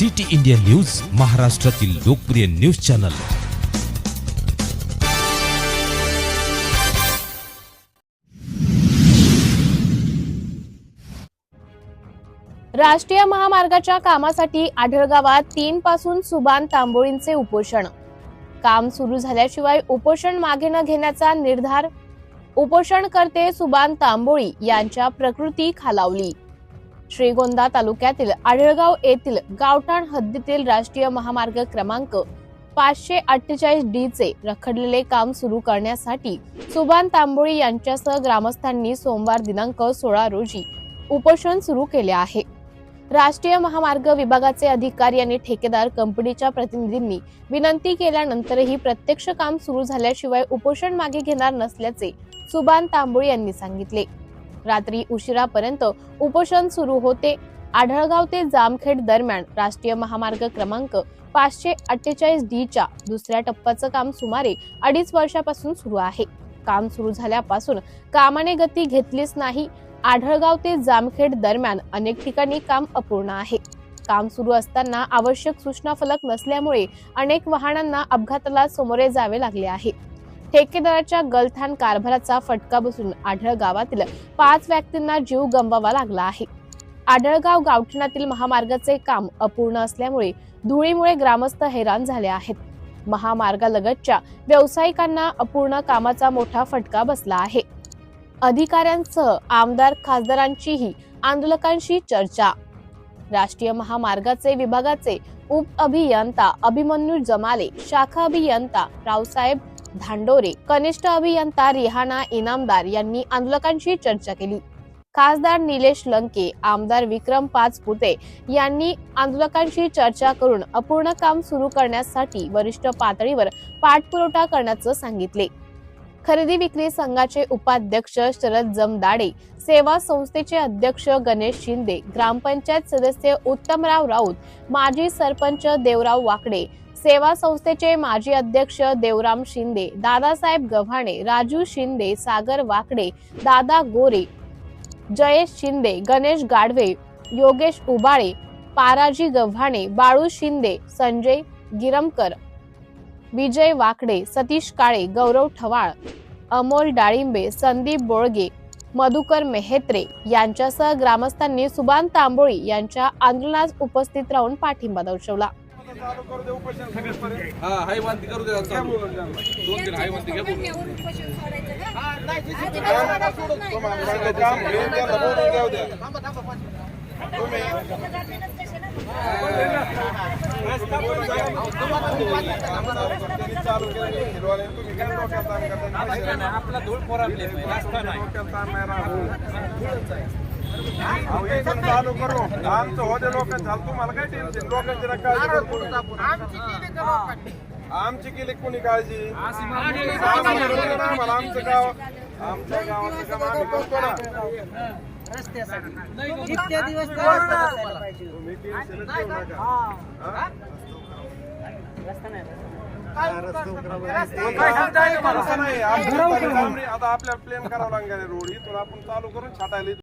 City India news महाराष्ट्रातील लोकप्रिय news channel. राष्ट्रीय महामार्गाच्या कामासाठी आढळगावात तीन पासून सुबान तांबोळींचे उपोषण. काम सुरू झाल्याशिवाय उपोषण मागे न घेण्याचा निर्धार उपोषणकर्ते सुबान तांबोळी यांच्या प्रकृती खालावली. श्रीगोंदा तालुक्यातील आढळगाव येथील गावठाण हद्दीतील राष्ट्रीय महामार्ग क्रमांक पाचशे अठ्ठेचाळीस डी चे रखडलेले काम सुरू करण्यासाठी सुबान तांबोळी यांच्यासह ग्रामस्थांनी सोमवार दिनांक सोळा रोजी उपोषण सुरू केले आहे. राष्ट्रीय महामार्ग विभागाचे अधिकारी आणि ठेकेदार कंपनीच्या प्रतिनिधींनी विनंती केल्यानंतरही प्रत्यक्ष काम सुरू झाल्याशिवाय उपोषण मागे घेणार नसल्याचे सुबान तांबोळी यांनी सांगितले. रात्री उशिरापर्यंत उपोषण सुरू होते. आढळगाव ते जामखेड दरम्यान राष्ट्रीय महामार्ग क्रमांक पाचशे अठ्ठेचाळीस डी च्या दुसऱ्या टप्प्याचं काम सुमारे अडीच वर्षापासून सुरू आहे. काम सुरू झाल्यापासून कामाने गती घेतलीच नाही. आढळगाव ते जामखेड दरम्यान अनेक ठिकाणी काम अपूर्ण आहे. काम सुरू असताना आवश्यक सूचना फलक नसल्यामुळे अनेक वाहनांना अपघाताला सामोरे जावे लागले आहे. ठेकेदाराच्या गलथान कारभाराचा फटका बसून आढळ गावातील पाच व्यक्तींना जीव गमवावा लागला आहे. आढळगाव गावठणातील महामार्गाचे काम अपूर्ण असल्यामुळे धुळीमुळे ग्रामस्थ हैराण झाले आहेत. महामार्गालगतच्या व्यावसायिकांना अपूर्ण कामाचा मोठा फटका बसला आहे. अधिकाऱ्यांसह आमदार खासदारांचीही आंदोलकांशी चर्चा. राष्ट्रीय महामार्गाचे विभागाचे उप अभियंता अभिमन्यू जमाले शाखा अभियंता रावसाहेब धांडोरे कनिष्ठ अभियंता रिहाना इनामदार यांनी आंदोलकांशी चर्चा केली. खासदार निलेश लंके आमदार विक्रम पाचपुते यांनी आंदोलकांशी चर्चा करून अपूर्ण काम सुरू करण्यासाठी वरिष्ठ पातळीवर पाठपुरवठा करण्याचं सांगितले. खरेदी विक्री संघाचे उपाध्यक्ष शरद जमदाडे सेवा संस्थेचे अध्यक्ष गणेश शिंदे ग्रामपंचायत सदस्य उत्तमराव राऊत माजी सरपंच देवराव वाकडे सेवा संस्थेचे माजी अध्यक्ष देवराम शिंदे दादासाहेब गव्हाणे राजू शिंदे सागर वाकडे दादा गोरे जयेश शिंदे गणेश गाडवे योगेश उबाळे पाराजी गव्हाणे बाळू शिंदे संजय गिरमकर विजय वाकडे सतीश काळे गौरव ठवाळ अमोल डाळिंबे संदीप बोळगे मधुकर मेहेत्रे यांच्यासह ग्रामस्थांनी सुभान तांबोळी यांच्या आंदोलनास उपस्थित राहून पाठिंबा दर्शवला. हा हाय मानती करू दे. दोन तीन हाय मानती घ्या बोलून. आपला धूळ पोरातले रस्ता नाही चालू करू. आमचं होते लोक झालं तुम्हाला काय टेन्शन? लोकांची ना काळजी करू. आमची केली कोणी काळजी? आम्हाला? आमचं गाव आमच्या गावाचं काम आम्ही करतो ना. किती दिवस तर रस्ता बसायला पाहिजे. तुम्ही टेन्शनच घेऊ नका? असं नाही, आमच्या आता आपल्याला प्लेन करावं लागणार रोड. इथून आपण चालू करून छाटायला